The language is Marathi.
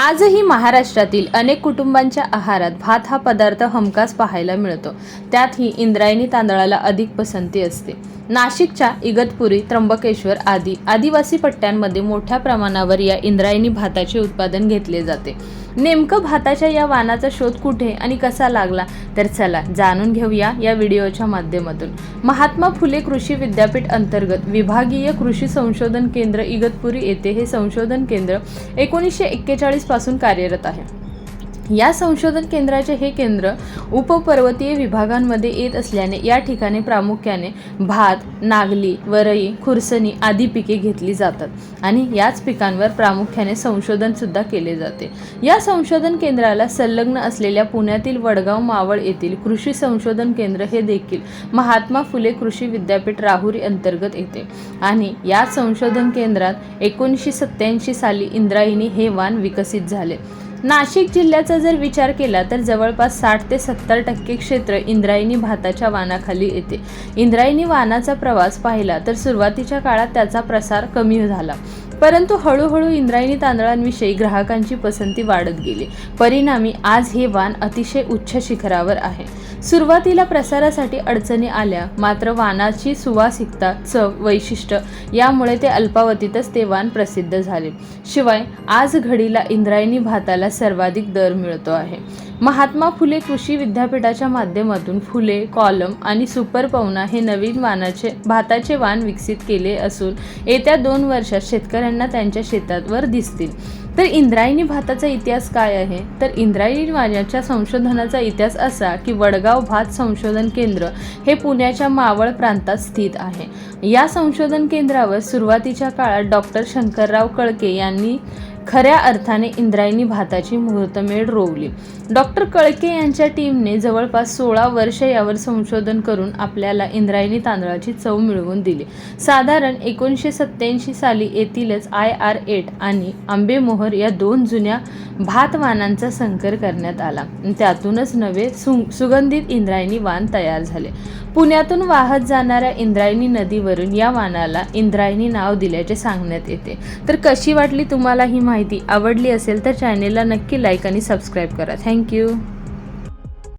आजही महाराष्ट्रातील अनेक कुटुंबांच्या आहारात भात हा पदार्थ हमखास पाहायला मिळतो. त्यातही इंद्रायणी तांदळाला अधिक पसंती असते. नाशिकच्या इगतपुरी त्र्यंबकेश्वर आदी आदिवासी पट्ट्यांमध्ये मोठ्या प्रमाणावर या इंद्रायणी भाताचे उत्पादन घेतले जाते. नेमकं भाताच्या या वाणाचा शोध कुठे आणि कसा लागला? तर चला जाणून घेऊया या व्हिडिओच्या माध्यमातून. महात्मा फुले कृषी विद्यापीठ अंतर्गत विभागीय कृषी संशोधन केंद्र इगतपुरी येथे हे संशोधन केंद्र एकोणीसशे एक्केचाळीस पासून कार्यरत आहे. या संशोधन केंद्राचे हे केंद्र उपपर्वतीय विभागांमध्ये येत असल्याने या ठिकाणी प्रामुख्याने भात नागली वरई खुरसणी आदी पिके घेतली जातात आणि याच पिकांवर प्रामुख्याने संशोधनसुद्धा केले जाते. या संशोधन केंद्राला संलग्न असलेल्या पुण्यातील वडगाव मावळ येथील कृषी संशोधन केंद्र हे देखील महात्मा फुले कृषी विद्यापीठ राहुरी अंतर्गत येते आणि या संशोधन केंद्रात एकोणीसशे सत्याऐंशी साली इंद्रायणी हे वाण विकसित झाले. नाशिक जिल्ह्याचा जर विचार केला तर जवळपास साठ ते सत्तर टक्के क्षेत्र इंद्रायणी भाताच्या वानाखाली येते. इंद्रायणी वानाचा प्रवास पाहिला तर सुरुवातीच्या काळात त्याचा प्रसार कमी झाला. परंतु हळूहळू इंद्रायणी तांदळांविषयी ग्राहकांची पसंती वाढत गेली. परिणामी आज हे वाण अतिशय उच्च शिखरावर आहे. सुरुवातीला प्रसारासाठी अडचणी आल्या मात्र वाणाची सुवासिकता चव वैशिष्ट्य यामुळे ते अल्पावधीतच ते वाण प्रसिद्ध झाले. शिवाय आज घडीला इंद्रायणी भाताला सर्वाधिक दर मिळतो आहे. महात्मा फुले कृषी विद्यापीठाच्या माध्यमातून फुले कॉलम आणि सुपर पवना हे नवीन वानाचे भाताचे वाण विकसित केले असून येत्या दोन वर्षात शेतकऱ्यांना त्यांच्या शेतावर दिसतील. तर इंद्रायणी भाताचा इतिहास काय आहे? तर इंद्रायणी वाण्याच्या संशोधनाचा इतिहास असा की वडगाव भात संशोधन केंद्र हे पुण्याच्या मावळ प्रांतात स्थित आहे. या संशोधन केंद्रावर सुरुवातीच्या काळात डॉक्टर शंकरराव कळके यांनी खऱ्या अर्थाने इंद्रायणी भाताची मुहूर्तमेढ रोवली. डॉक्टर कळके यांच्या टीमने जवळपास सोळा वर्ष यावर संशोधन करून आपल्याला इंद्रायणी तांदळाची चव मिळवून दिली. साधारण एकोणीसशे सत्त्याऐंशी साली येथीलच आय आर एट आणि आंबेमोहर या दोन जुन्या भातवानांचा संकर करण्यात आला. त्यातूनच नवे सु सुगंधित इंद्रायणी वाण तयार झाले. पुण्यातून वाहत जाणाऱ्या इंद्रायणी नदीवरून या वाणाला इंद्रायणी नाव दिल्याचे सांगण्यात येते. तर कशी वाटली तुम्हाला ही माहिती आवडली असेल तर चॅनेलला नक्की लाईक आणि सबस्क्राईब करा. थँक्यू